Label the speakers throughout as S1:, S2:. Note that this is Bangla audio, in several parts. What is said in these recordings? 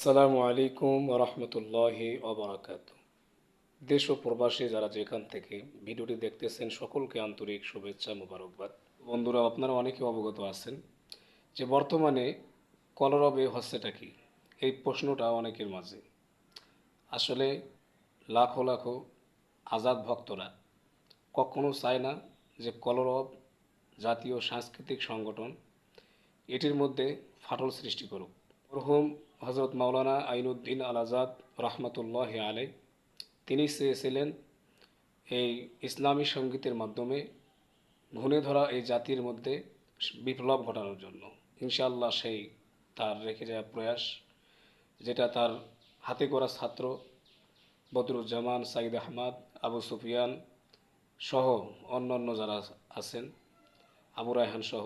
S1: আসসালামু আলাইকুম রহমতুল্লাহি অবরাকাত দেশ ও প্রবাসী যারা যেখান থেকে ভিডিওটি দেখতেছেন, সকলকে আন্তরিক শুভেচ্ছা মোবারকবাদ। বন্ধুরা, আপনারা অনেকে অবগত আছেন যে বর্তমানে কলরবে হচ্ছেটা কি? এই প্রশ্নটা অনেকের মাঝে। আসলে লাখো লাখো আজাদ ভক্তরা কখনো চায় না যে কলরব জাতীয় সাংস্কৃতিক সংগঠন এটির মধ্যে ফাটল সৃষ্টি করুক। মরহুম হজরত মাওলানা আইনুদ্দিন আল আজাদ রহমতুল্লাহ আলাই তিনি চেয়েছিলেন এই ইসলামী সঙ্গীতের মাধ্যমে ঘুণে ধরা এই জাতির মধ্যে বিপ্লব ঘটানোর জন্য। ইনশাআল্লাহ সেই তার রেখে যাওয়া প্রয়াস, যেটা তার হাতে করা ছাত্র বদরুজ্জামান সাইদ আহমদ, আবু সুফিয়ান সহ অন্যান্য যারা আছেন, আবু রায়হান সহ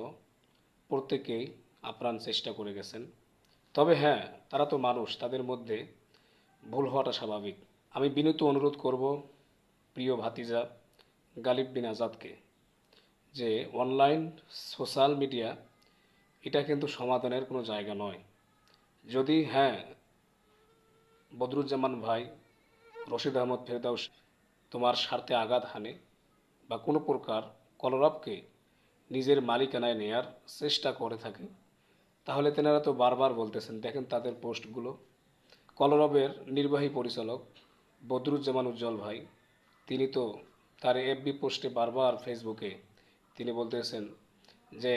S1: প্রত্যেকেই আপ্রাণ চেষ্টা করে গেছেন। তবে হ্যাঁ তারা তো মানুষ, তাদের মধ্যে ভুল হওয়াটা স্বাভাবিক। আমি বিনীত অনুরোধ করব প্রিয় ভাতিজা গালিব বিন আজাদকে যে অনলাইন সোশ্যাল মিডিয়া এটা কিন্তু সমাধানের কোনো জায়গা নয়। যদি হ্যাঁ বদরুজ্জামান ভাই, রশিদ আহমদ ফেরদাউস তোমার স্বার্থে আঘাত হানে বা কোনো প্রকার কলরবকে নিজের মালিকানায় নেয়ার চেষ্টা করে থাকে তাহলে তেনারা তো বারবার বলতেছেন, দেখেন তাদের পোস্টগুলো। কলরবের নির্বাহী পরিচালক বদরুজ্জামান উজ্জ্বল ভাই, তিনি তো তার এফবি পোস্টে বারবার ফেসবুকে তিনি বলতেছেন যে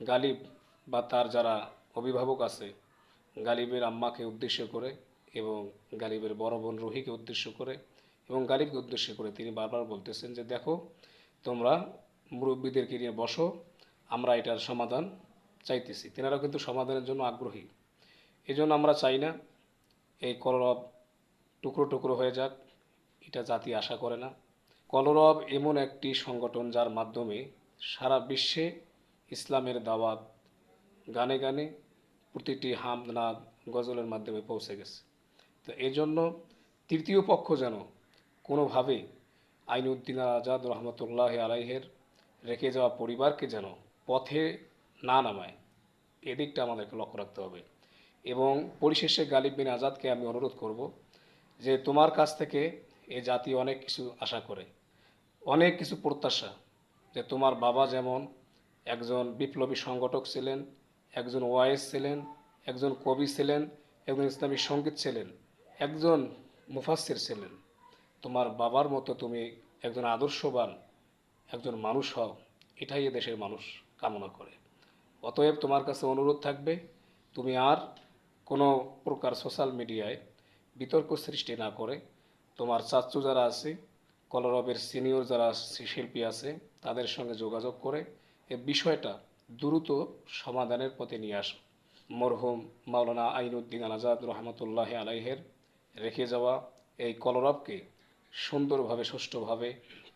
S1: গালিব বা তার যারা অভিভাবক আছে, গালিবের আম্মাকে উদ্দেশ্য করে এবং গালিবের বড় বোন রুহিকে উদ্দেশ্য করে এবং গালিবকে উদ্দেশ্য করে তিনি বারবার বলতেছেন যে, দেখো, তোমরা মুরব্বীদেরকে নিয়ে বসো, আমরা এটার সমাধান চাইতেছি। তেনারাও কিন্তু সমাধানের জন্য আগ্রহী। এই জন্য আমরা চাই না এই কলরব টুকরো টুকরো হয়ে যাক, এটা জাতি আশা করে না। কলরব এমন একটি সংগঠন যার মাধ্যমে সারা বিশ্বে ইসলামের দাওয়াত গানে গানে প্রতিটি হাম নাদ গজলের মাধ্যমে পৌঁছে গেছে। তো এই জন্য তৃতীয় পক্ষ যেন কোনোভাবে আইনউদ্দিন আজাদ রহমতুল্লাহ আলাইহের রেখে যাওয়া পরিবারকে যেন পথে না নামায়। এদিকটা আমাদেরকে লক্ষ্য রাখতে হবে। এবং পরিশেষে গালিব বিন আজাদকে আমি অনুরোধ করব যে তোমার কাছ থেকে এ জাতি অনেক কিছু আশা করে। অনেক কিছু প্রত্যাশা যে তোমার বাবা যেমন একজন বিপ্লবী সংগঠক ছিলেন, একজন ওয়াইস ছিলেন, একজন কবি ছিলেন, একজন ইসলামী সংগীত ছিলেন, একজন মুফাসির ছিলেন। তোমার বাবার মতো তুমি একজন আদর্শবান, একজন মানুষ হও, এটাই এ দেশের মানুষ কামনা করে। অতএব তোমার কাছে অনুরোধ থাকবে, তুমি আর কোনো প্রকার সোশ্যাল মিডিয়ায় বিতর্ক সৃষ্টি না করে, তোমার চাচ্চু যারা আছে, কলরবের সিনিয়র যারা শিল্পী আছে, তাদের সঙ্গে যোগাযোগ করে এ বিষয়টা দ্রুত সমাধানের পথে নিয়ে আস। মরহুম মাওলানা আইনুদ্দিন আজাদ রহমতুল্লাহ আলাইহের রেখে যাওয়া এই কলরবকে সুন্দরভাবে, সুষ্ঠুভাবে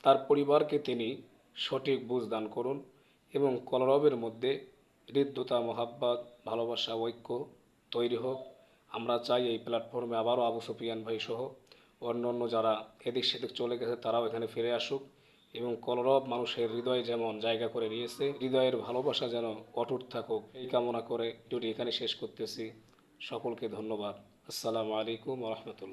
S1: তার পরিবারকে তিনি সঠিক বুঝ দান করুন এবং কলরবের মধ্যে হৃদ্যতা, মহাব্বাত, ভালোবাসা, ঐক্য তৈরি হোক। আমরা চাই এই প্ল্যাটফর্মে আবারও আবু সুফিয়ান ভাই সহ অন্য অন্য যারা এদিক সেদিক চলে গেছে, তারাও এখানে ফিরে আসুক এবং কলরব মানুষের হৃদয় যেমন জায়গা করে নিয়েছে, হৃদয়ের ভালোবাসা যেন অটুট থাকুক। এই কামনা করে ভিডিওটি এখানে শেষ করতেছি। সকলকে ধন্যবাদ। আসসালামু আলাইকুম রহমতুল্লাহ।